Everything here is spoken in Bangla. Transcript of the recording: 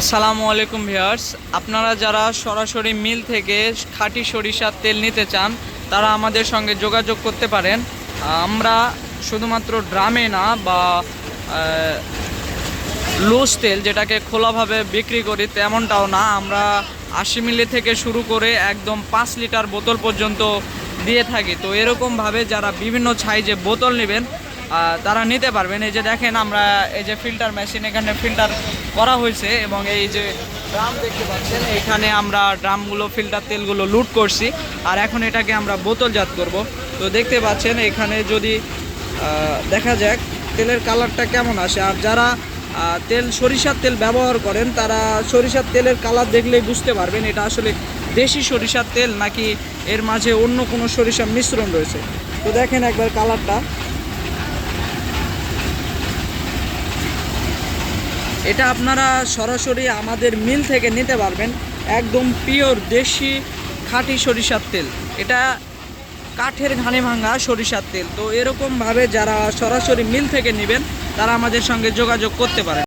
আসসালামু আলাইকুম ভিউয়ার্স। আপনারা যারা সরাসরি মিল থেকে খাঁটি সরিষার তেল নিতে চান, তারা আমাদের সঙ্গে যোগাযোগ করতে পারেন। আমরা শুধুমাত্র ড্রামে না বা লুজ তেল যেটাকে খোলাভাবে বিক্রি করি তেমনটাও না। আমরা আশি মিলি থেকে শুরু করে একদম পাঁচ লিটার বোতল পর্যন্ত দিয়ে থাকি। তো এরকমভাবে যারা বিভিন্ন সাইজে বোতল নেবেন তারা নিতে পারবেন। এই যে দেখেন আমরা এই যে ফিল্টার মেশিন এখানে ফিল্টার করা হয়েছে এবং এই যে ড্রাম দেখতে পাচ্ছেন, এখানে আমরা ড্রামগুলো ফিল্টার তেলগুলো লুট করছি। আর এখন এটাকে আমরা বোতলজাত করব। তো দেখতে পাচ্ছেন, এখানে যদি দেখা যাক তেলের কালারটা কেমন আসে। আর যারা তেল, সরিষার তেল ব্যবহার করেন, তারা সরিষার তেলের কালার দেখলেই বুঝতে পারবেন এটা আসলে দেশি সরিষার তেল নাকি এর মাঝে অন্য কোনো সরিষার মিশ্রণ রয়েছে। তো দেখেন একবার কালারটা এটা আপনারা সরাসরি আমাদের মিল থেকে নিতে পারবেন। একদম পিওর দেশি খাঁটি সরিষার তেল। এটা কাঠের ঘানে ভাঙা সরিষার তেল। তো এরকমভাবে যারা সরাসরি মিল থেকে নেবেন, তারা আমাদের সঙ্গে যোগাযোগ করতে পারেন।